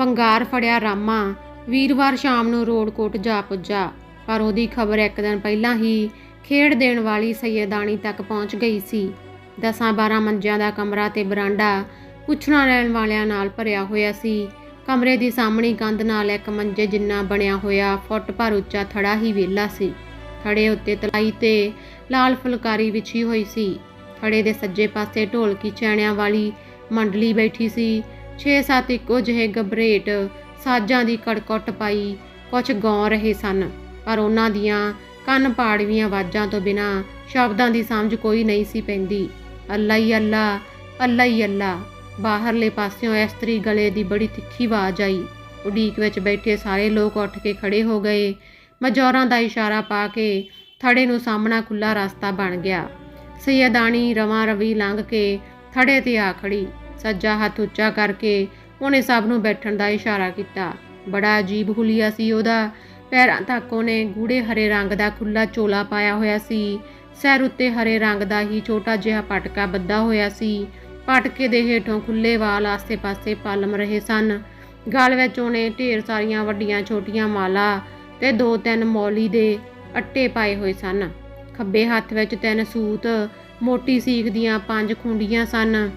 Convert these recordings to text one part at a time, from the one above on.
ਵੰਗਾਰ ਫੜਿਆ ਰਾਮਾ। ਵੀਰਵਾਰ ਸ਼ਾਮ ਨੂੰ ਰੋਡਕੋਟ ਜਾ ਪੁੱਜਾ। ਪਰ ਉਹਦੀ ਖਬਰ ਇੱਕ ਦਿਨ ਪਹਿਲਾਂ ਹੀ ਖੇਡ ਦੇਣ ਵਾਲੀ ਸੈਯਦਾਨੀ ਤੱਕ ਪਹੁੰਚ ਗਈ ਸੀ। ਦਸਾਂ 12 ਮੰਜਿਆਂ ਦਾ ਕਮਰਾ ਤੇ ਬਰਾਂਡਾ ਪੁੱਛਣਾ ਲੈਣ ਵਾਲਿਆਂ ਨਾਲ ਭਰਿਆ ਹੋਇਆ ਸੀ। ਕਮਰੇ ਦੀ ਸਾਹਮਣੀ ਕੰਧ ਨਾਲ ਇੱਕ ਮੰਜੇ ਜਿੰਨਾ ਬਣਿਆ ਹੋਇਆ ਫੁੱਟ ਭਰ ਉੱਚਾ ਥੜਾ ਹੀ ਵਿਹਲਾ ਸੀ। ਥੜੇ ਉੱਤੇ ਤਲਾਈ ਤੇ ਲਾਲ ਫੁਲਕਾਰੀ ਵਿਛੀ ਹੋਈ ਸੀ। ਥੜੇ ਦੇ ਸੱਜੇ ਪਾਸੇ ਢੋਲਕੀ ਚੈਣਿਆਂ ਵਾਲੀ ਮੰਡਲੀ ਬੈਠੀ ਸੀ। 6-7 ਇੱਕੋ ਜਿਹੇ ਗਬਰੇਟ ਸਾਜ਼ਾਂ ਦੀ ਕੜਕਟ ਪਾਈ ਕੁਝ ਗਾਉ ਰਹੇ ਸਨ, ਪਰ ਉਹਨਾਂ ਦੀਆਂ ਕੰਨ ਪਾੜਵੀਆਂ ਆਵਾਜ਼ਾਂ ਤੋਂ ਬਿਨਾ ਸ਼ਬਦਾਂ ਦੀ ਸਮਝ ਕੋਈ ਨਹੀਂ ਸੀ ਪੈਂਦੀ। ਅੱਲਾ ਹੀ ਅੱਲਾ ਅੱਲਾ ਹੀ ਅੱਲਾ, ਬਾਹਰਲੇ ਪਾਸਿਓਂ ਇਸਤਰੀ ਗਲੇ ਦੀ ਬੜੀ ਤਿੱਖੀ ਆਵਾਜ਼ ਆਈ। ਉਡੀਕ ਵਿੱਚ ਬੈਠੇ ਸਾਰੇ ਲੋਕ ਉੱਠ ਕੇ ਖੜੇ ਹੋ ਗਏ। ਮਜੌਰਾਂ ਦਾ ਇਸ਼ਾਰਾ ਪਾ ਕੇ ਥੜੇ ਨੂੰ ਸਾਹਮਣਾ ਖੁੱਲਾ ਰਸਤਾ ਬਣ ਗਿਆ। ਸੈਯਦਾਨੀ ਰਵਾਂ ਰਵੀ ਲੰਘ ਕੇ ਥੜੇ ਤੇ ਆ ਖੜੀ। ਸੱਜਾ ਹੱਥ ਉੱਚਾ ਕਰਕੇ ਉਹਨੇ ਸਭ ਨੂੰ ਬੈਠਣ ਦਾ ਇਸ਼ਾਰਾ ਕੀਤਾ। ਬੜਾ ਅਜੀਬ ਹੁਲੀਆ ਸੀ ਉਹਦਾ। ਪੈਰਾਂ ਤੱਕ ਉਹਨੇ ਗੂੜੇ ਹਰੇ ਰੰਗ ਦਾ ਖੁੱਲਾ ਚੋਲਾ ਪਾਇਆ ਹੋਇਆ ਸੀ। ਸਿਰ ਉੱਤੇ ਹਰੇ ਰੰਗ ਦਾ ਹੀ ਛੋਟਾ ਜਿਹਾ ਪਟਕਾ ਬੱਧਾ ਹੋਇਆ ਸੀ। ਪਟਕੇ ਦੇ ਹੇਠੋਂ ਖੁੱਲੇ ਵਾਲ ਆਸੇ-ਪਾਸੇ ਪਲਮ ਰਹੇ ਸਨ। ਗਲ ਵਿੱਚ ਉਹਨੇ ਢੇਰ ਸਾਰੀਆਂ ਵੱਡੀਆਂ ਛੋਟੀਆਂ ਮਾਲਾ ਤੇ ਦੋ ਤਿੰਨ ਮੌਲੀ ਦੇ ਅੱਟੇ ਪਾਏ ਹੋਏ ਸਨ। ਖੱਬੇ ਹੱਥ ਵਿੱਚ ਤਿੰਨ ਸੂਤ, ਮੋਟੀ ਸੀਖ ਦੀਆਂ ਪੰਜ ਖੁੰਡੀਆਂ ਸਨ।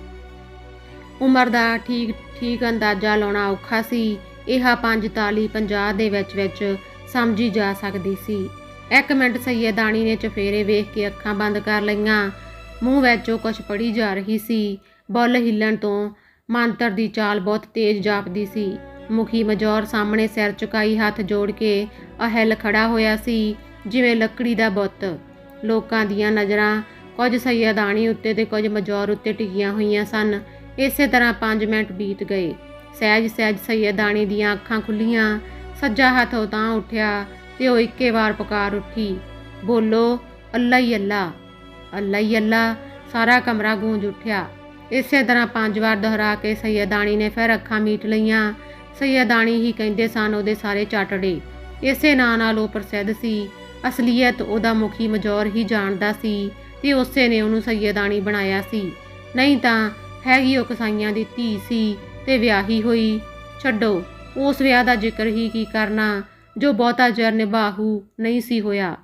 ਉਮਰ ਦਾ ਠੀਕ ਠੀਕ ਅੰਦਾਜ਼ਾ ਲਾਉਣਾ ਔਖਾ ਸੀ। ਇਹ 45 50 ਦੇ ਵਿੱਚ ਵਿੱਚ ਸਮਝੀ ਜਾ ਸਕਦੀ ਸੀ। ਇੱਕ ਮਿੰਟ ਸੈਯਦਾਨੀ ਨੇ ਚਫੇਰੇ ਵੇਖ ਕੇ ਅੱਖਾਂ ਬੰਦ ਕਰ ਲਈਆਂ। ਮੂੰਹ ਵਿੱਚੋਂ ਕੁਝ ਪੜੀ ਜਾ ਰਹੀ ਸੀ। ਬੁੱਲ ਹਿੱਲਣ ਤੋਂ ਮੰਤਰ ਦੀ ਚਾਲ ਬਹੁਤ ਤੇਜ਼ ਜਾਪਦੀ ਸੀ। ਮੁਖੀ ਮਜੌਰ ਸਾਹਮਣੇ ਸਿਰ ਝੁਕਾਈ ਹੱਥ ਜੋੜ ਕੇ ਅਹਿਲ ਖੜਾ ਹੋਇਆ ਸੀ, ਜਿਵੇਂ ਲੱਕੜੀ ਦਾ ਬੁੱਤ। ਲੋਕਾਂ ਦੀਆਂ ਨਜ਼ਰਾਂ ਕੁਝ ਸੈਯਦਾਨੀ ਉੱਤੇ ਤੇ ਕੁਝ ਮਜੌਰ ਉੱਤੇ ਟਿਕੀਆਂ ਹੋਈਆਂ ਸਨ। ਇਸੇ ਤਰ੍ਹਾਂ 5 ਮਿੰਟ ਬੀਤ ਗਏ। ਸਹਿਜ ਸਹਿਜ ਸੈਯਦਾਨੀ ਦੀਆਂ ਅੱਖਾਂ ਖੁੱਲੀਆਂ, ਸੱਜਾ ਹੱਥ ਉਹ ਤਾਂ ਉੱਠਿਆ ਤੇ ਉਹ ਇੱਕੇ ਵਾਰ ਪੁਕਾਰ ਉੱਠੀ। ਬੋਲੋ, ਅੱਲਾ ਹੀ ਅੱਲਾ ਅੱਲਾ ਹੀ ਅੱਲਾ, ਸਾਰਾ ਕਮਰਾ ਗੂੰਜ ਉੱਠਿਆ। ਇਸੇ ਤਰ੍ਹਾਂ ਪੰਜ ਵਾਰ ਦੁਹਰਾ ਕੇ ਸੈਯਦਾਨੀ ਨੇ ਫਿਰ ਅੱਖਾਂ ਮੀਟ ਲਈਆਂ। ਸੈਯਦਾਨੀ ਹੀ ਕਹਿੰਦੇ ਸਨ ਉਹਦੇ ਸਾਰੇ ਚਾਟੜੇ ਇਸੇ ਨਾਂ ਨਾਲ ਉਹ ਪ੍ਰਸਿੱਧ ਸੀ। ਅਸਲੀਅਤ ਉਹਦਾ ਮੁਖੀ ਮਜੌਰ ਹੀ ਜਾਣਦਾ ਸੀ ਤੇ ਉਸੇ ਨੇ ਉਹਨੂੰ ਸੈਯਦਾਨੀ ਬਣਾਇਆ ਸੀ। ਨਹੀਂ ਤਾਂ ਹੈਗੀ ਉਹ ਕਸਾਈਆਂ ਦੀ ਧੀ ਸੀ ਤੇ ਵਿਆਹੀ ਹੋਈ। ਛੱਡੋ, ਉਸ ਵਿਆਹ ਦਾ ਜ਼ਿਕਰ ਹੀ ਕੀ ਕਰਨਾ, ਜੋ ਬਹੁਤਾ ਜ਼ਰ ਨਿਭਾਹੂ ਨਹੀਂ ਸੀ ਹੋਇਆ।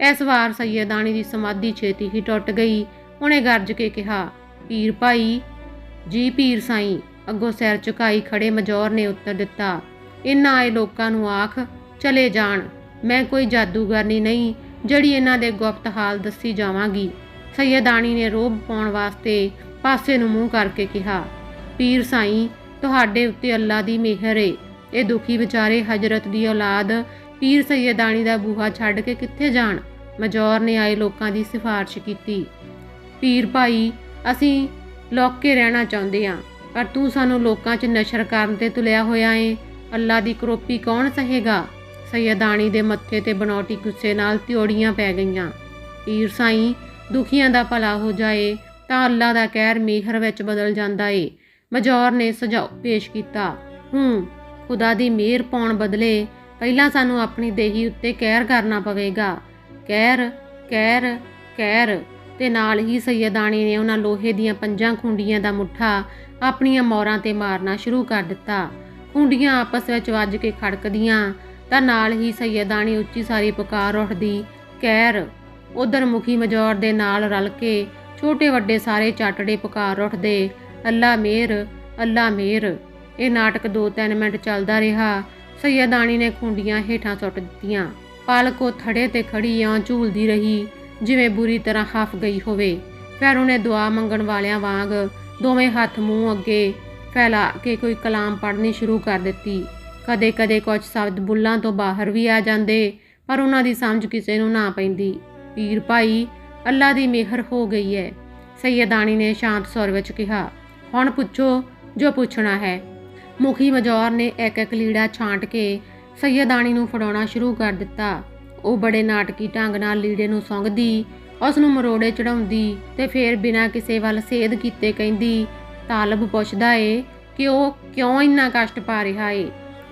ਇਸ ਵਾਰ ਸੈਯਦਾਨੀ ਦੀ ਸਮਾਧੀ ਛੇਤੀ ਹੀ ਟੁੱਟ ਗਈ। ਉਹਨੇ ਗਰਜ ਕੇ ਕਿਹਾ, ਪੀਰ ਭਾਈ, ਜੀ ਪੀਰ ਸਾਈਂ, ਅੱਗੋਂ ਸਿਰ ਝੁਕਾਈ ਖੜੇ ਮਜੌਰ ਨੇ ਉੱਤਰ ਦਿੱਤਾ, ਇਨ੍ਹਾਂ ਆਏ ਲੋਕਾਂ ਨੂੰ ਆਖ, ਚਲੇ ਜਾਣ, ਮੈਂ ਕੋਈ ਜਾਦੂਗਰਨੀ ਨਹੀਂ, ਜਿਹੜੀ ਇਹਨਾਂ ਦੇ ਗੁਪਤ ਹਾਲ ਦੱਸੀ ਜਾਵਾਂਗੀ। ਸੈਯਦਾਨੀ ਨੇ ਰੋਬ ਪਾਉਣ ਵਾਸਤੇ ਪਾਸੇ ਨੂੰ ਮੂੰਹ ਕਰਕੇ ਕਿਹਾ, ਪੀਰ ਸਾਈਂ, ਤੁਹਾਡੇ ਉੱਤੇ ਅੱਲਾ ਦੀ ਮਿਹਰ ਏ। ਇਹ ਦੁਖੀ ਵਿਚਾਰੇ ਹਜਰਤ ਦੀ ਔਲਾਦ ਪੀਰ ਸੈਯਦਾਨੀ ਦਾ ਬੂਹਾ ਛੱਡ ਕੇ ਕਿੱਥੇ ਜਾਣ? ਮਜੌਰ ਨੇ ਆਏ ਲੋਕਾਂ ਦੀ ਸਿਫਾਰਿਸ਼ ਕੀਤੀ। ਪੀਰ ਭਾਈ, ਅਸੀਂ ਲੋਕ ਰਹਿਣਾ ਚਾਹੁੰਦੇ ਹਾਂ ਪਰ ਤੂੰ ਸਾਨੂੰ ਲੋਕਾਂ 'ਚ ਨਸ਼ਰ ਕਰਨ ਤੇ ਤੁਲਿਆ ਹੋਇਆ ਏ। ਅੱਲਾ ਦੀ ਕਰੋਪੀ ਕੌਣ ਸਹੇਗਾ? ਸੈਯਦਾਨੀ ਦੇ ਮੱਥੇ ਤੇ ਬਨੌਟੀ ਗੁੱਸੇ ਨਾਲ ਤਿਉੜੀਆਂ ਪੈ ਗਈਆਂ। ਪੀਰ ਸਾਈਂ, ਦੁਖੀਆਂ ਦਾ ਭਲਾ ਹੋ ਜਾਏ। ਤਾਂ ਅੱਲਾ ਦਾ ਕਹਿਰ ਮਿਹਰ ਵਿੱਚ ਬਦਲ ਜਾਂਦਾ ਏ। ਮਜੌਰ ਨੇ ਸੁਝਾਅ ਪੇਸ਼ ਕੀਤਾ, ਹੂੰ, ਖੁਦਾ ਦੀ ਮਿਹਰ ਪਾਉਣ ਬਦਲੇ ਪਹਿਲਾਂ ਸਾਨੂੰ ਆਪਣੀ ਦੇਹੀ ਉੱਤੇ ਕਹਿਰ ਕਰਨਾ ਪਵੇਗਾ। ਕਹਿਰ ਕਹਿਰ ਕਹਿਰ ਤੇ ਨਾਲ ਹੀ ਸੈਯਦਾਨੀ ਨੇ ਉਹਨਾਂ ਲੋਹੇ ਦੀਆਂ ਪੰਜਾਂ ਖੁੰਡੀਆਂ ਦਾ ਮੁੱਠਾ ਆਪਣੀਆਂ ਮੌਰਾਂ ਤੇ ਮਾਰਨਾ ਸ਼ੁਰੂ ਕਰ ਦਿੱਤਾ। ਖੁੰਡੀਆਂ ਆਪਸ ਵਿੱਚ ਵੱਜ ਕੇ ਖੜਕਦੀਆਂ, ਤਾਂ ਨਾਲ ਹੀ ਸੈਯਦਾਨੀ ਉੱਚੀ ਸਾਰੀ ਪੁਕਾਰ ਉੱਠਦੀ ਕਹਿਰ ਉਧਰ ਮੁਖੀ ਮਜੌਰ ਦੇ ਨਾਲ ਰਲ ਕੇ ਛੋਟੇ ਵੱਡੇ ਸਾਰੇ ਚਾਟੜੇ ਪੁਕਾਰ ਉੱਠਦੇ, ਅੱਲਾ ਮੇਰ ਅੱਲਾ ਮੇਰ। ਇਹ ਨਾਟਕ 2-3 ਮਿੰਟ ਚੱਲਦਾ ਰਿਹਾ। ਸੈਯਦਾਨੀ ਨੇ ਖੁੰਡੀਆਂ ਹੇਠਾਂ ਸੁੱਟ ਦਿੱਤੀਆਂ। ਪਲਕੋ ਥੜੇ ਤੇ ਖੜੀ ਆਂ ਝੂਲਦੀ ਰਹੀ, ਜਿਵੇਂ ਬੁਰੀ ਤਰ੍ਹਾਂ ਹਫ ਗਈ ਹੋਵੇ। ਫਿਰ ਉਹਨੇ ਦੁਆ ਮੰਗਣ ਵਾਲਿਆਂ ਵਾਂਗ ਦੋਵੇਂ ਹੱਥ ਮੂੰਹ ਅੱਗੇ ਫੈਲਾ ਕੇ ਕੋਈ ਕਲਾਮ ਪੜ੍ਹਨੀ ਸ਼ੁਰੂ ਕਰ ਦਿੱਤੀ। ਕਦੇ-ਕਦੇ ਕੁਝ ਸ਼ਬਦ ਬੁੱਲਾਂ ਤੋਂ ਬਾਹਰ ਵੀ ਆ ਜਾਂਦੇ, ਪਰ ਉਹਨਾਂ ਦੀ ਸਮਝ ਕਿਸੇ ਨੂੰ ਨਾ ਪੈਂਦੀ। ਪੀਰ ਭਾਈ ਅੱਲਾ ਦੀ ਮਿਹਰ ਹੋ ਗਈ ਹੈ। ਸੈਯਦਾਨੀ ਨੇ ਸ਼ਾਂਤ ਸੁਰ ਵਿੱਚ ਕਿਹਾ, ਹੁਣ ਪੁੱਛੋ ਜੋ ਪੁੱਛਣਾ ਹੈ। ਮੁਖੀ ਮਜੌਰ ਨੇ ਇੱਕ ਇੱਕ ਲੀੜਾ ਛਾਂਟ ਕੇ ਸੈਯਦਾਨੀ ਨੂੰ ਫੜਾਉਣਾ ਸ਼ੁਰੂ ਕਰ ਦਿੱਤਾ। ਉਹ ਬੜੇ ਨਾਟਕੀ ਢੰਗ ਨਾਲ ਲੀੜੇ ਨੂੰ ਸੰਗਦੀ ਉਸ ਨੂੰ ਮਰੋੜੇ ਚੜਾਉਂਦੀ ਤੇ ਫਿਰ ਬਿਨਾਂ ਕਿਸੇ ਵੱਲ ਸੇਧ ਕੀਤੇ ਕਹਿੰਦੀ, ਤਾਲਬ ਪੁੱਛਦਾ ਏ ਕਿ ਉਹ ਕਿਉਂ ਇੰਨਾ ਕਸ਼ਟ ਪਾ ਰਿਹਾ ਏ?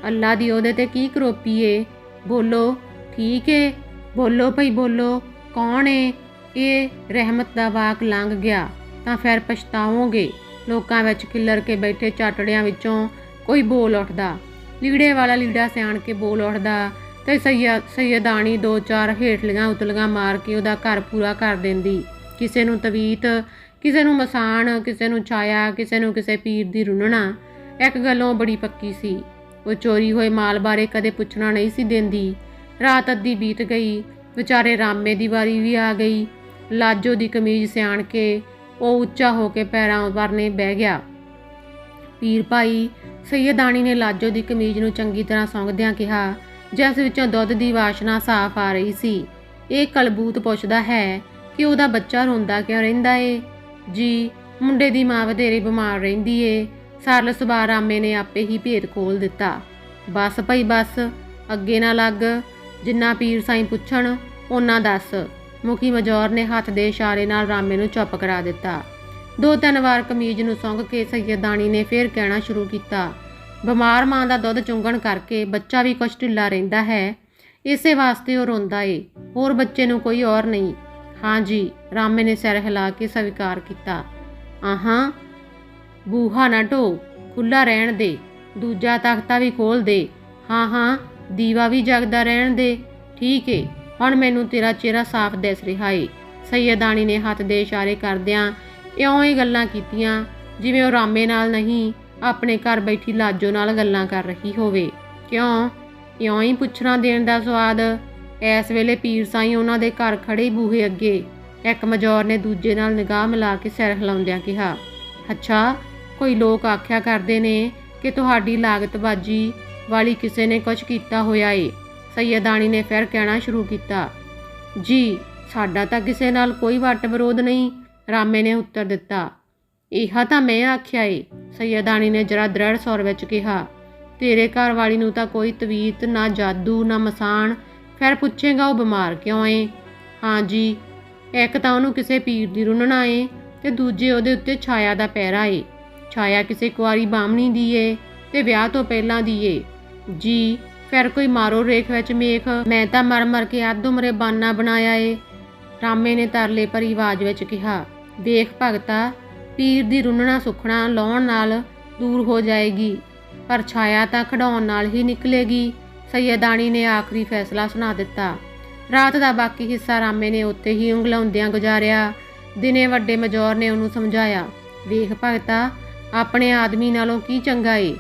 ਅੱਲਾ ਦੀ ਉਹਦੇ ਤੇ ਕੀ ਕਰੋਪੀ ਏ? ਬੋਲੋ, ਠੀਕ ਏ। ਬੋਲੋ ਭਈ ਬੋਲੋ, ਕੌਣ ਏ? ਇਹ ਰਹਿਮਤ ਦਾ ਵਾਕ ਲੰਘ ਗਿਆ। ਤਾਂ ਫਿਰ ਪਛਤਾਵੋਗੇ, ਲੋਕਾਂ ਵਿੱਚ ਖਿੱਲਰ ਕੇ ਬੈਠੇ ਚਾਟੜਿਆਂ ਵਿੱਚੋਂ ਕੋਈ ਬੋਲ ਉੱਠਦਾ। ਲੀੜੇ ਵਾਲਾ ਲੀੜਾ ਸਿਆਣ ਕੇ ਬੋਲ ਉੱਠਦਾ ਤੇ ਸੈਯਦ ਸੈਯਦਾਨੀ ਦੋ ਚਾਰ ਹੇਠਲੀਆਂ ਉਤਲੀਆਂ ਮਾਰ ਕੇ ਉਹਦਾ ਘਰ ਪੂਰਾ ਕਰ ਦਿੰਦੀ। ਕਿਸੇ ਨੂੰ ਤਵੀਤ, ਕਿਸੇ ਨੂੰ ਮਸਾਣ, ਕਿਸੇ ਨੂੰ ਛਾਇਆ, ਕਿਸੇ ਨੂੰ ਕਿਸੇ ਪੀਰ ਦੀ ਰੁੰਨਣਾ ਇੱਕ ਗੱਲੋਂ ਬੜੀ ਪੱਕੀ ਸੀ। ਉਹ ਚੋਰੀ ਹੋਏ ਮਾਲ ਬਾਰੇ ਕਦੇ ਪੁੱਛਣਾ ਨਹੀਂ ਸੀ ਦਿੰਦੀ। ਰਾਤ ਅੱਧੀ ਬੀਤ ਗਈ, ਵਿਚਾਰੇ ਰਾਮੇ ਦੀ ਵਾਰੀ ਵੀ ਆ ਗਈ ਲਾਜੋ ਦੀ ਕਮੀਜ਼ ਸਿਆਣ ਕੇ ਉਹ ਉੱਚਾ ਹੋ ਕੇ ਪੈਰਾਂ ਵਰਨੇ ਬਹਿ ਗਿਆ। ਪੀਰ ਭਾਈ ਸੈਯਦਾਨੀ ਨੇ ਲਾਜੋ ਦੀ ਕਮੀਜ਼ ਨੂੰ ਚੰਗੀ ਤਰ੍ਹਾਂ ਸੌਂਗਦਿਆਂ ਕਿਹਾ, ਜਿਸ ਵਿੱਚੋਂ ਦੁੱਧ ਦੀ ਵਾਸ਼ਨਾ ਸਾਫ਼ ਆ ਰਹੀ ਸੀ, ਇਹ ਕਲਬੂਤ ਪੁੱਛਦਾ ਹੈ ਕਿ ਉਹਦਾ ਬੱਚਾ ਰੋਂਦਾ ਕਿਉਂ ਰਹਿੰਦਾ ਏ? ਜੀ, ਮੁੰਡੇ ਦੀ ਮਾਂ ਵਧੇਰੇ ਬਿਮਾਰ ਰਹਿੰਦੀ ਏ, ਸਰਲ ਸੁਭਾਅ ਰਾਮੇ ਨੇ ਆਪੇ ਹੀ ਭੇਦ ਖੋਲ ਦਿੱਤਾ। ਬਸ ਭਾਈ ਬਸ, ਅੱਗੇ ਨਾ ਲੱਗ, ਜਿੰਨਾ ਪੀਰ ਸਾਈਂ ਪੁੱਛਣ ਉਹਨਾਂ ਦੱਸ। ਮੁਖੀ ਮਜੌਰ ਨੇ ਹੱਥ ਦੇ ਇਸ਼ਾਰੇ ਨਾਲ ਰਾਮੇ ਨੂੰ ਚੁੱਪ ਕਰਾ ਦਿੱਤਾ। ਦੋ ਤਿੰਨ ਵਾਰ ਕਮੀਜ਼ ਨੂੰ ਸੁੰਘ ਕੇ ਸੈਯਦਾਨੀ ਨੇ ਫੇਰ ਕਹਿਣਾ ਸ਼ੁਰੂ ਕੀਤਾ, ਬਿਮਾਰ ਮਾਂ ਦਾ ਦੁੱਧ ਚੁੰਗਣ ਕਰਕੇ ਬੱਚਾ ਵੀ ਕੁਛ ਢਿੱਲਾ ਰਹਿੰਦਾ ਹੈ, ਇਸੇ ਵਾਸਤੇ ਉਹ ਰੋਂਦਾ ਏ, ਹੋਰ ਬੱਚੇ ਨੂੰ ਕੋਈ ਔਰ ਨਹੀਂ। ਹਾਂ ਜੀ, ਰਾਮੇ ਨੇ ਸਿਰ ਹਿਲਾ ਕੇ ਸਵੀਕਾਰ ਕੀਤਾ। ਆਹਾਂ, ਬੂਹਾ ਨਾ ਢੋ ਖੁੱਲਾ ਰਹਿਣ ਦੇ, ਦੂਜਾ ਤਖਤਾ ਵੀ ਖੋਲ ਦੇ। ਹਾਂ ਹਾਂ, ਦੀਵਾ ਵੀ ਜਗਦਾ ਰਹਿਣ ਦੇ, ਠੀਕ ਏ। ਹੁਣ ਮੈਨੂੰ ਤੇਰਾ ਚਿਹਰਾ ਸਾਫ਼ ਦਿਸ ਰਿਹਾ ਏ। ਸੈਯਦਾਨੀ ਨੇ ਹੱਥ ਦੇ ਇਸ਼ਾਰੇ ਕਰਦਿਆਂ ਇਉਂ ਹੀ ਗੱਲਾਂ ਕੀਤੀਆਂ, ਜਿਵੇਂ ਉਹ ਰਾਮੇ ਨਾਲ ਨਹੀਂ, ਆਪਣੇ ਘਰ ਬੈਠੀ ਲਾਜੋ ਨਾਲ ਗੱਲਾਂ ਕਰ ਰਹੀ ਹੋਵੇ। ਕਿਉਂ? ਇਉਂ ਹੀ ਪੁੱਛਣਾ ਦੇਣ ਦਾ ਸਵਾਦ। ਇਸ ਵੇਲੇ ਪੀਰ ਸਾਈ ਉਹਨਾਂ ਦੇ ਘਰ ਖੜੇ ਬੂਹੇ ਅੱਗੇ। ਇੱਕ ਮਜੌਰ ਨੇ ਦੂਜੇ ਨਾਲ ਨਿਗਾਹ ਮਿਲਾ ਕੇ ਸਿਰ ਹਿਲਾਉਂਦਿਆਂ ਕਿਹਾ, ਅੱਛਾ, ਕੋਈ ਲੋਕ ਆਖਿਆ ਕਰਦੇ ਨੇ ਕਿ ਤੁਹਾਡੀ ਲਾਗਤਬਾਜੀ ਵਾਲੀ ਕਿਸੇ ਨੇ ਕੁਝ ਕੀਤਾ ਹੋਇਆ ਏ। ਸੈਯਦਾਨੀ ਨੇ ਫਿਰ ਕਹਿਣਾ ਸ਼ੁਰੂ ਕੀਤਾ, ਜੀ, ਸਾਡਾ ਤਾਂ ਕਿਸੇ ਨਾਲ ਕੋਈ ਵੱਟ ਵਿਰੋਧ ਨਹੀਂ। ਰਾਮੇ ਨੇ ਉੱਤਰ ਦਿੱਤਾ, ਇਹ ਤਾਂ ਮੈਂ ਆਖਿਆ ਏ। ਸੈਯਦਾਨੀ ਨੇ ਜਰਾ ਦ੍ਰਿੜ ਸੌਰ ਵਿੱਚ ਕਿਹਾ, ਤੇਰੇ ਘਰ ਵਾਲੀ ਨੂੰ ਤਾਂ ਕੋਈ ਤਵੀਤ, ਨਾ ਜਾਦੂ, ਨਾ ਮਸਾਣ ਫਿਰ ਪੁੱਛੇਗਾ ਉਹ ਬਿਮਾਰ ਕਿਉਂ ਏ? ਹਾਂ ਜੀ, ਇੱਕ ਤਾਂ ਉਹਨੂੰ ਕਿਸੇ ਪੀਰ ਦੀ ਰੁੰਨਣਾ ਏ ਤੇ ਦੂਜੇ ਉਹਦੇ ਉੱਤੇ ਛਾਇਆ ਦਾ ਪਹਿਰਾ ਏ। ਛਾਇਆ ਕਿਸੇ ਕੁਆਰੀ ਬਾਮਣੀ ਦੀ ਏ ਤੇ ਵਿਆਹ ਤੋਂ ਪਹਿਲਾਂ ਦੀ ਏ। ਜੀ ਫਿਰ ਕੋਈ ਮਾਰੋ ਰੇਖ ਵਿੱਚ ਮੇਖ। ਮੈਂ ਤਾਂ ਮਰ ਮਰ ਕੇ ਅੱਧ ਉਮਰੇ ਬਾਨਾ ਬਣਾਇਆ ਏ। ਰਾਮੇ ਨੇ ਤਰਲੇ ਭਰੀ ਆਵਾਜ਼ ਵਿੱਚ ਕਿਹਾ ਵੇਖ ਭਗਤਾ, ਪੀਰ ਦੀ ਰੁੰਨਣਾ ਸੁਖਣਾ ਲਾਉਣ ਨਾਲ ਦੂਰ ਹੋ ਜਾਏਗੀ, ਪਰ ਛਾਇਆ ਤਾਂ ਖਡਾਉਣ ਨਾਲ ਹੀ ਨਿਕਲੇਗੀ ਸੈਯਦਾਨੀ ਨੇ ਆਖਰੀ ਫੈਸਲਾ ਸੁਣਾ ਦਿੱਤਾ। ਰਾਤ ਦਾ ਬਾਕੀ ਹਿੱਸਾ ਰਾਮੇ ਨੇ ਉੱਤੇ ਹੀ ਉਂਗਲਾਉਂਦਿਆਂ ਗੁਜ਼ਾਰਿਆ। ਦਿਨੇ ਵੱਡੇ ਮਜੌਰ ਨੇ ਉਹਨੂੰ ਸਮਝਾਇਆ, ਵੇਖ ਭਗਤਾ, ਆਪਣੇ ਆਦਮੀ ਨਾਲੋਂ ਕੀ ਚੰਗਾ ਏ?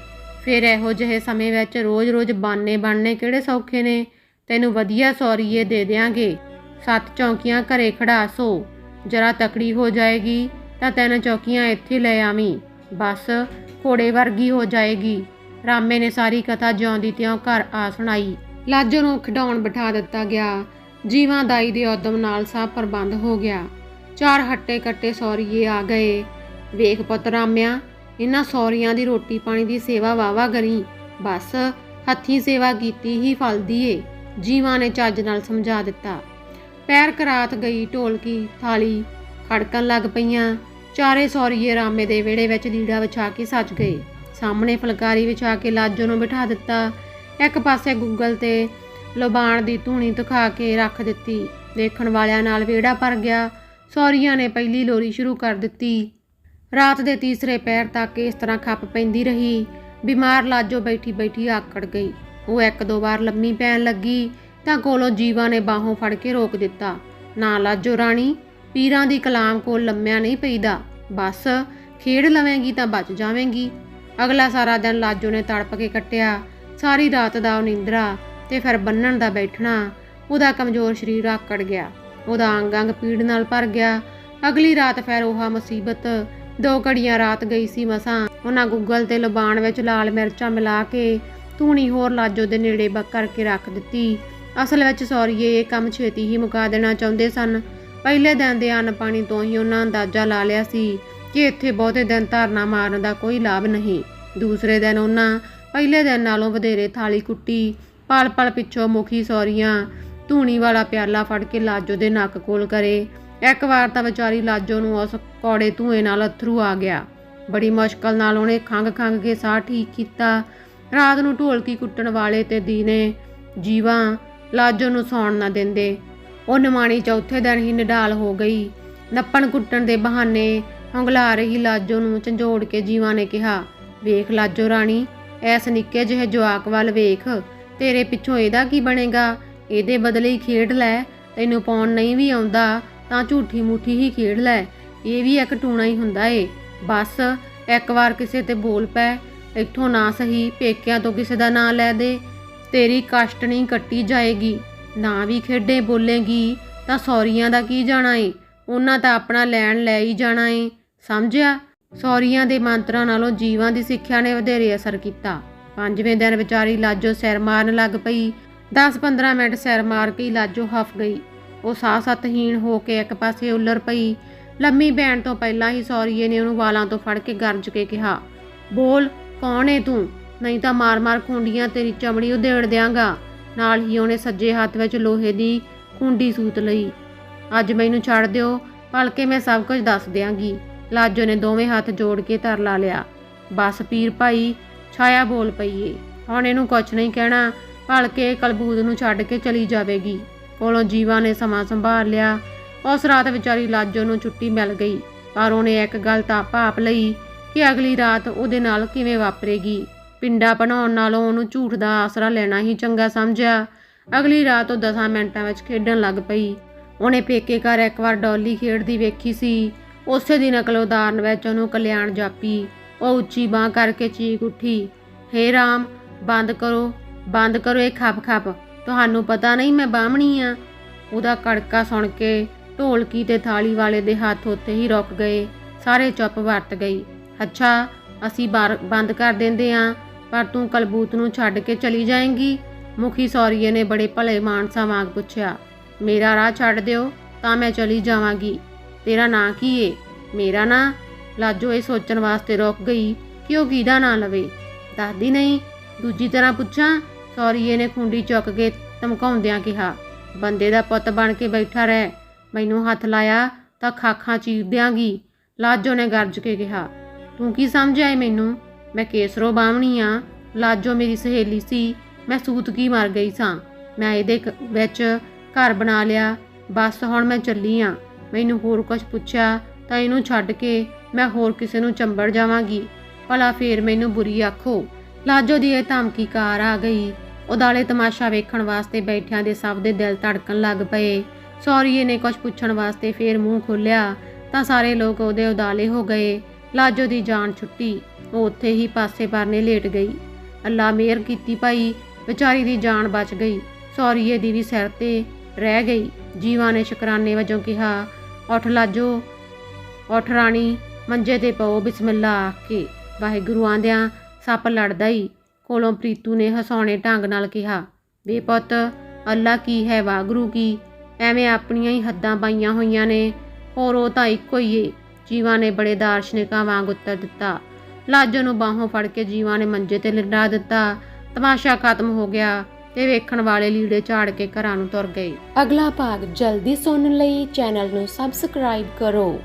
ਫਿਰ ਇਹੋ ਜਿਹੇ ਸਮੇਂ ਵਿੱਚ ਰੋਜ਼-ਰੋਜ਼ ਬਾਨੇ ਬਣਨੇ ਕਿਹੜੇ ਸੌਖੇ ਨੇ? ਤੈਨੂੰ ਵਧੀਆ ਸੌਰੀਏ ਦੇ ਦਿਆਂਗੇ। ਸੱਤ ਚੌਂਕੀਆਂ ਘਰੇ ਖੜਾ ਸੋ। ਜਰਾ ਤਕੜੀ ਹੋ ਜਾਏਗੀ ਤਾਂ ਤਿੰਨ ਚੌਕੀਆਂ ਇੱਥੇ ਲੈ ਆਵੀਂ। ਬਸ ਘੋੜੇ ਵਰਗੀ ਹੋ ਜਾਏਗੀ। ਰਾਮੇ ਨੇ ਸਾਰੀ ਕਥਾ ਜਿਉਂਦੀ ਤਿਉਂ ਘਰ ਆ ਸੁਣਾਈ। ਲਾਜੋ ਨੂੰ ਖਿਡਾਉਣ ਬਿਠਾ ਦਿੱਤਾ ਗਿਆ। ਜੀਵਾਂ ਦਾਈ ਦੇ ਉਦਮ ਨਾਲ ਸਭ ਪ੍ਰਬੰਧ ਹੋ ਗਿਆ। ਚਾਰ ਹੱਟੇ ਕੱਟੇ ਸੌਰੀਏ ਆ ਗਏ। ਵੇਖ ਪੁੱਤ ਰਾਮਿਆ ਇਹਨਾਂ ਸੌਰੀਆਂ ਦੀ ਰੋਟੀ ਪਾਣੀ ਦੀ ਸੇਵਾ ਵਾਵਾ ਕਰੀ। ਬਸ ਹੱਥੀਂ ਸੇਵਾ ਕੀਤੀ ਹੀ ਫਲਦੀ ਏ ਜੀਵਾਂ ਨੇ ਚੱਜ ਨਾਲ ਸਮਝਾ ਦਿੱਤਾ। ਪੈਰ ਕਰਾਤ ਗਈ ਢੋਲਕੀ ਥਾਲੀ, ਖੜਕਣ ਲੱਗ ਪਈਆਂ। ਚਾਰੇ ਸੌਰੀਏ ਰਾਮੇ ਦੇ ਵਿਹੜੇ ਵਿੱਚ ਲੀੜਾ ਵਿਛਾ ਕੇ ਸੱਜ ਗਏ। ਸਾਹਮਣੇ ਫੁਲਕਾਰੀ ਵਿਛਾ ਕੇ ਲਾਜੋ ਨੂੰ ਬਿਠਾ ਦਿੱਤਾ। ਇੱਕ ਪਾਸੇ ਗੁੱਗਲ ਤੇ ਲੋਬਾਨ ਦੀ ਧੂਣੀ ਦਿਖਾ ਕੇ ਰੱਖ ਦਿੱਤੀ। ਦੇਖਣ ਵਾਲਿਆਂ ਨਾਲ ਵਿਹੜਾ ਭਰ ਗਿਆ। ਸੌਰੀਆਂ ਨੇ ਪਹਿਲੀ ਲੋਰੀ ਸ਼ੁਰੂ ਕਰ ਦਿੱਤੀ। ਰਾਤ ਦੇ ਤੀਸਰੇ ਪੈਰ ਤੱਕ ਇਸ ਤਰ੍ਹਾਂ ਖੱਪ ਪੈਂਦੀ ਰਹੀ। ਬਿਮਾਰ ਲਾਜੋ ਬੈਠੀ ਬੈਠੀ ਆਕੜ ਗਈ। ਉਹ ਇੱਕ ਦੋ ਵਾਰ ਲੰਮੀ ਪੈਣ ਲੱਗੀ ਤਾਂ ਕੋਲੋਂ ਜੀਵਾ ਨੇ ਬਾਹੋਂ ਫੜ ਕੇ ਰੋਕ ਦਿੱਤਾ। ਨਾ ਲਾਜੋ ਰਾਣੀ, ਪੀਰਾਂ ਦੀ ਕਲਾਮ ਕੋਲ ਲੰਮਿਆ ਨਹੀਂ ਪਈਦਾ। ਬਸ, ਖੇਡ ਲਵੇਂਗੀ ਤਾਂ ਬਚ ਜਾਵੇਂਗੀ। ਅਗਲਾ ਸਾਰਾ ਦਿਨ ਲਾਜੋ ਨੇ ਤੜਪ ਕੇ ਕੱਟਿਆ। ਸਾਰੀ ਰਾਤ ਦਾ ਉਹ ਨਿੰਦਰਾ ਤੇ ਫਿਰ ਬੰਨਣ ਦਾ ਬੈਠਣਾ, ਉਹਦਾ ਕਮਜ਼ੋਰ ਸਰੀਰ ਆਕੜ ਗਿਆ। ਉਹਦਾ ਅੰਗ ਅੰਗ ਪੀੜ ਨਾਲ ਭਰ ਗਿਆ। ਅਗਲੀ ਰਾਤ ਫਿਰ ਉਹ ਮੁਸੀਬਤ ਦੋ ਘੜੀਆਂ ਰਾਤ ਗਈ ਸੀ ਮਸਾਂ। ਉਹਨਾਂ ਗੁੱਗਲ ਤੇ ਲਬਾਨ ਵਿੱਚ ਲਾਲ ਮਿਰਚਾਂ ਮਿਲਾ ਕੇ ਧੂਣੀ ਹੋਰ ਲਾਜੋ ਦੇ ਨੇੜੇ ਬੱਕ ਕਰਕੇ ਰੱਖ ਦਿੱਤੀ। ਅਸਲ ਵਿੱਚ ਸੌਰੀਏ ਇਹ ਕੰਮ ਛੇਤੀ ਹੀ ਮੁਕਾ ਦੇਣਾ ਚਾਹੁੰਦੇ ਸਨ। ਪਹਿਲੇ ਦਿਨ ਦੇ ਅੰਨ ਪਾਣੀ ਤੋਂ ਹੀ ਉਹਨਾਂ ਅੰਦਾਜ਼ਾ ਲਾ ਲਿਆ ਸੀ ਕਿ ਇੱਥੇ ਬਹੁਤੇ ਦਿਨ ਧਾਰਨਾ ਮਾਰਨ ਦਾ ਕੋਈ ਲਾਭ ਨਹੀਂ। ਦੂਸਰੇ ਦਿਨ ਉਹਨਾਂ ਪਹਿਲੇ ਦਿਨ ਨਾਲੋਂ ਵਧੇਰੇ ਥਾਲੀ ਕੁੱਟੀ ਪਲ ਪਲ ਪਿੱਛੋਂ ਮੁਖੀ ਸੌਰੀਆਂ ਧੂਣੀ ਵਾਲਾ ਪਿਆਲਾ ਫੜ ਕੇ ਲਾਜੋ ਦੇ ਨੱਕ ਕੋਲ ਕਰੇ। ਇੱਕ ਵਾਰ ਤਾਂ ਵਿਚਾਰੀ ਲਾਜੋ ਨੂੰ ਉਸ ਕੌੜੇ ਧੂਏ ਨਾਲ ਅਥਰੂ ਆ ਗਿਆ। ਬੜੀ ਮੁਸ਼ਕਲ ਨਾਲ ਉਹਨੇ ਖੰਗ ਖੰਗ ਕੇ ਸਾਹ ਠੀਕ ਕੀਤਾ। ਰਾਤ ਨੂੰ ਢੋਲਕੀ ਕੁੱਟਣ ਵਾਲੇ ਤੇ ਦੀਨੇ ਜੀਵਾਂ ਲਾਜੋ ਨੂੰ ਸੌਣ ਨਾ ਦਿੰਦੇ। ਉਹ ਨਿਮਾਣੀ ਚੌਥੇ ਦਿਨ ਹੀ ਨਿਡਾਲ ਹੋ ਗਈ। ਨੱਪਣ ਕੁੱਟਣ ਦੇ ਬਹਾਨੇ ਹੰਗਲਾ ਰਹੀ ਲਾਜੋ ਨੂੰ ਝੰਜੋੜ ਕੇ ਜੀਵਾਂ ਨੇ ਕਿਹਾ, ਵੇਖ ਲਾਜੋ ਰਾਣੀ, ਐਸ ਨਿੱਕੇ ਜਿਹੇ ਜਵਾਕ ਵੱਲ ਵੇਖ। ਤੇਰੇ ਪਿੱਛੋਂ ਇਹਦਾ ਕੀ ਬਣੇਗਾ? ਇਹਦੇ ਬਦਲੇ ਖੇਡ ਲੈ। ਤੈਨੂੰ ਪਾਉਣ ਨਹੀਂ ਵੀ ਆਉਂਦਾ। ਤਾਂ ਝੂਠੀ ਮੂਠੀ ਹੀ ਖੇਡ ਲੈ। ਇਹ ਵੀ ਇੱਕ ਟੂਣਾ ਹੀ ਹੁੰਦਾ ਏ। ਬਸ, ਇੱਕ ਵਾਰ ਕਿਸੇ ਤੇ ਬੋਲ ਪੈ, ਇੱਥੋਂ ਨਾ ਸਹੀ ਪੇਕਿਆਂ ਤੋਂ ਕਿਸੇ ਦਾ ਨਾਂ ਲੈ ਦੇ। ਤੇਰੀ ਕਸ਼ਟਣੀ ਕੱਟੀ ਜਾਏਗੀ, ਨਾ ਵੀ ਖੇਡੇ ਬੋਲੇਗੀ। ਤਾਂ ਸੌਰੀਆਂ ਦਾ ਕੀ ਜਾਣਾ ਏ? ਉਹਨਾਂ ਤਾਂ ਆਪਣਾ ਲੈਣ ਲੈ ਹੀ ਜਾਣਾ ਏ। ਸਮਝਿਆ? ਸੌਰੀਆਂ ਦੇ ਮੰਤਰਾਂ ਨਾਲੋਂ ਜੀਵਾਂ ਦੀ ਸਿੱਖਿਆ ਨੇ ਵਧੇਰੇ ਅਸਰ ਕੀਤਾ। ਪੰਜਵੇਂ ਦਿਨ ਵਿਚਾਰੀ ਲਾਜੋ ਸਿਰ ਮਾਰਨ ਲੱਗ ਪਈ। 10-15 ਮਿੰਟ ਸਿਰ ਮਾਰ ਕੇ ਲਾਜੋ ਹਫ ਗਈ। ਉਹ ਸਾਹ ਸਤਹੀਣ ਹੋ ਕੇ ਇੱਕ ਪਾਸੇ ਉੱਲਰ ਪਈ। ਲੰਮੀ ਬੈਣ ਤੋਂ ਪਹਿਲਾਂ ਹੀ ਸੌਰੀਏ ਨੇ ਉਹਨੂੰ ਵਾਲਾਂ ਤੋਂ ਫੜ ਕੇ ਗਰਜ ਕੇ ਕਿਹਾ, ਬੋਲ, ਕੌਣ ਏ ਤੂੰ? ਨਹੀਂ ਤਾਂ ਮਾਰ-ਮਾਰ ਖੁੰਡੀਆਂ ਤੇਰੀ ਚਮੜੀ ਉਧੇੜ ਦਿਆਂਗਾ। ਨਾਲ ਹੀ ਉਹਨੇ ਸੱਜੇ ਹੱਥ ਵਿੱਚ ਲੋਹੇ ਦੀ ਖੁੰਡੀ ਸੂਤ ਲਈ। ਅੱਜ ਮੈਨੂੰ ਛੱਡ ਦਿਓ, ਭਲਕੇ ਮੈਂ ਸਭ ਕੁਝ ਦੱਸ ਦਿਆਂਗੀ। ਲਾਜੋ ਨੇ ਦੋਵੇਂ ਹੱਥ ਜੋੜ ਕੇ ਧਰ ਲਾ ਲਿਆ। ਬਸ ਪੀਰ ਭਾਈ, ਛਾਇਆ ਬੋਲ ਪਈਏ ਹੁਣ ਇਹਨੂੰ ਕੁਛ ਨਹੀਂ ਕਹਿਣਾ, ਭਲਕੇ ਕਲਬੂਦ ਨੂੰ ਛੱਡ ਕੇ ਚਲੀ ਜਾਵੇਗੀ। ਕੋਲੋਂ ਜੀਵਾ ਨੇ ਸਮਾਂ ਸੰਭਾਲ ਲਿਆ। ਉਸ ਰਾਤ ਵਿਚਾਰੀ ਲਾਜੋ ਨੂੰ ਛੁੱਟੀ ਮਿਲ ਗਈ, ਪਰ ਉਹਨੇ ਇੱਕ ਗੱਲ ਤਾਂ ਭਾਪ ਲਈ ਕਿ ਅਗਲੀ ਰਾਤ ਉਹਦੇ ਨਾਲ ਕਿਵੇਂ ਵਾਪਰੇਗੀ। ਪਿੰਡਾ ਬਣਾਉਣ ਨਾਲੋਂ ਉਹਨੂੰ ਝੂਠ ਦਾ ਆਸਰਾ ਲੈਣਾ ਹੀ ਚੰਗਾ ਸਮਝਿਆ। ਅਗਲੀ ਰਾਤ ਉਹ 10 ਮਿੰਟਾਂ ਵਿੱਚ ਖੇਡਣ ਲੱਗ ਪਈ। ਉਹਨੇ ਪੇਕੇ ਘਰ ਇੱਕ ਵਾਰ ਡੌਲੀ ਖੇਡਦੀ ਵੇਖੀ ਸੀ। ਉਸੇ ਦਿਨ ਅਕਲ ਉਦਾਹਰਨ ਵਿੱਚ ਉਹਨੂੰ ਕਲਿਆਣ ਜਾਪੀ। ਉਹ ਉੱਚੀ ਬਾਹ ਕਰਕੇ ਚੀਕ ਉੱਠੀ। ਹੇ ਰਾਮ, ਬੰਦ ਕਰੋ ਬੰਦ ਕਰੋ, ਇਹ ਖੱਪ ਖੱਪ ਤੁਹਾਨੂੰ ਪਤਾ ਨਹੀਂ ਮੈਂ ਬਾਹਮਣੀ ਆ। ਉਹਦਾ ਕੜਕਾ ਸੁਣ ਕੇ ਢੋਲਕੀ ਤੇ ਥਾਲੀ ਵਾਲੇ ਦੇ ਹੱਥ ਉੱਤੇ ਹੀ ਰੁਕ ਗਏ। ਸਾਰੇ ਚੁੱਪ ਵਰਤ ਗਈ। ਅੱਛਾ, ਅਸੀਂ ਬਾਰ- ਬੰਦ ਕਰ ਦਿੰਦੇ ਆ, ਪਰ ਤੂੰ ਕਲਬੂਤ ਨੂੰ ਛੱਡ ਕੇ ਚਲੀ ਜਾਏਂਗੀ? ਮੁਖੀ ਸੌਰੀਏ ਨੇ ਬੜੇ ਭਲੇ ਮਾਨਸਾ ਵਾਂਗ ਪੁੱਛਿਆ। ਮੇਰਾ ਰਾਹ ਛੱਡ ਦਿਓ, ਤਾਂ ਮੈਂ ਚਲੀ ਜਾਵਾਂਗੀ। ਤੇਰਾ ਨਾਂ ਕੀ ਏ? ਮੇਰਾ ਨਾਂ? ਲਾਜੋ ਇਹ ਸੋਚਣ ਵਾਸਤੇ ਰੁਕ ਗਈ ਕਿ ਉਹ ਕਿਹਦਾ ਨਾਂ ਲਵੇ। ਦੱਸਦੀ ਨਹੀਂ। ਦੂਜੀ ਤਰ੍ਹਾਂ ਪੁੱਛਾਂ ਸੌਰੀਏ ਨੇ ਖੁੰਡੀ ਚੁੱਕ ਕੇ ਧਮਕਾਉਂਦਿਆਂ ਕਿਹਾ, ਬੰਦੇ ਦਾ ਪੁੱਤ ਬਣ ਕੇ ਬੈਠਾ ਰਹਿ। ਮੈਨੂੰ ਹੱਥ ਲਾਇਆ ਤਾਂ ਖਾਖਾਂ ਚੀਰ ਦਿਆਂਗੀ ਲਾਜੋ ਨੇ ਗਰਜ ਕੇ ਕਿਹਾ, ਤੂੰ ਕੀ ਸਮਝਿਆ ਏ ਮੈਨੂੰ? ਮੈਂ ਕੇਸਰੋ ਬਾਹਮਣੀ ਆ। ਲਾਜੋ ਮੇਰੀ ਸਹੇਲੀ ਸੀ। ਮੈਂ ਸੂਤਕੀ ਮਰ ਗਈ ਸਾਂ। ਮੈਂ ਇਹਦੇ ਕ- ਵਿੱਚ ਘਰ ਬਣਾ ਲਿਆ। ਬਸ ਹੁਣ ਮੈਂ ਚੱਲੀ ਆ। ਮੈਨੂੰ ਹੋਰ ਕੁਝ ਪੁੱਛਿਆ ਤਾਂ ਇਹਨੂੰ ਛੱਡ ਕੇ ਮੈਂ ਹੋਰ ਕਿਸੇ ਨੂੰ ਚੰਬੜ ਜਾਵਾਂਗੀ। ਭਲਾ ਫੇਰ ਮੈਨੂੰ ਬੁਰੀ ਆਖੋ। ਲਾਜੋ ਦੀ ਇਹ ਧਮਕੀ ਕਾਰ ਆ ਗਈ। ਉਦਾਲੇ ਤਮਾਸ਼ਾ ਵੇਖਣ ਵਾਸਤੇ ਬੈਠਿਆਂ ਦੇ ਸਭ ਦੇ ਦਿਲ ਧੜਕਣ ਲੱਗ ਪਏ। ਸੌਰੀਏ ਨੇ ਕੁਝ ਪੁੱਛਣ ਵਾਸਤੇ ਫੇਰ ਮੂੰਹ ਖੋਲ੍ਹਿਆ, ਤਾਂ ਸਾਰੇ ਲੋਕ ਉਹਦੇ ਉਦਾਲੇ ਹੋ ਗਏ। ਲਾਜੋ ਦੀ ਜਾਨ ਛੁੱਟੀ, ਉਹ ਉੱਥੇ ਹੀ ਪਾਸੇ ਪਰਨੇ ਲੇਟ ਗਈ। ਅੱਲਾ ਮਿਹਰ ਕੀਤੀ ਭਾਈ, ਵਿਚਾਰੀ ਦੀ ਜਾਨ ਬਚ ਗਈ। ਸੌਰੀਏ ਦੀ ਵੀ ਸਿਰ ਤੇ ਰਹਿ ਗਈ। ਜੀਵਾ ਨੇ ਸ਼ੁਕਰਾਨੇ ਵਜੋਂ ਕਿਹਾ, ਉੱਠ ਲਾਜੋ, ਉੱਠ ਰਾਣੀ, ਮੰਜੇ ਤੇ ਪਓ ਬਿਸਮਿਲ੍ਲਾ ਆਖ ਕੇ। ਵਾਹਿਗੁਰੂ ਆਂਦਿਆਂ ਸੱਪ ਲੜਦਾ ਹੀ ਕੋਲੋਂ ਪ੍ਰੀਤੂ ਨੇ ਹਸਾਉਣੇ ਢੰਗ ਨਾਲ ਕਿਹਾ, ਵੇ ਪੁੱਤ, ਅੱਲਾ ਕੀ ਹੈ ਵਾਗਰੂ ਕੀ? ਐਵੇਂ ਆਪਣੀਆਂ ਹੀ ਹੱਦਾਂ ਪਾਈਆਂ ਹੋਈਆਂ ਨੇ। ਹੋਰ ਉਹ ਤਾਂ ਇੱਕੋ ਹੀ ਏ। ਜੀਵਾ ਨੇ ਬੜੇ ਦਾਰਸ਼ਨਿਕਾਂ ਵਾਂਗ ਉੱਤਰ ਦਿੱਤਾ। ਲਾਜੋ ਨੂੰ ਬਾਹੋਂ ਫੜ ਕੇ ਜੀਵਾ ਨੇ ਮੰਜੇ ਤੇ ਲਿਟਾ ਦਿੱਤਾ। ਤਮਾਸ਼ਾ ਖਤਮ ਹੋ ਗਿਆ ਤੇ ਵੇਖਣ ਵਾਲੇ ਲੀੜੇ ਝਾੜ ਕੇ ਘਰਾਂ ਨੂੰ ਤੁਰ ਗਏ। ਅਗਲਾ ਭਾਗ ਜਲਦੀ ਸੁਣਨ ਲਈ ਚੈਨਲ ਨੂੰ ਸਬਸਕ੍ਰਾਈਬ ਕਰੋ।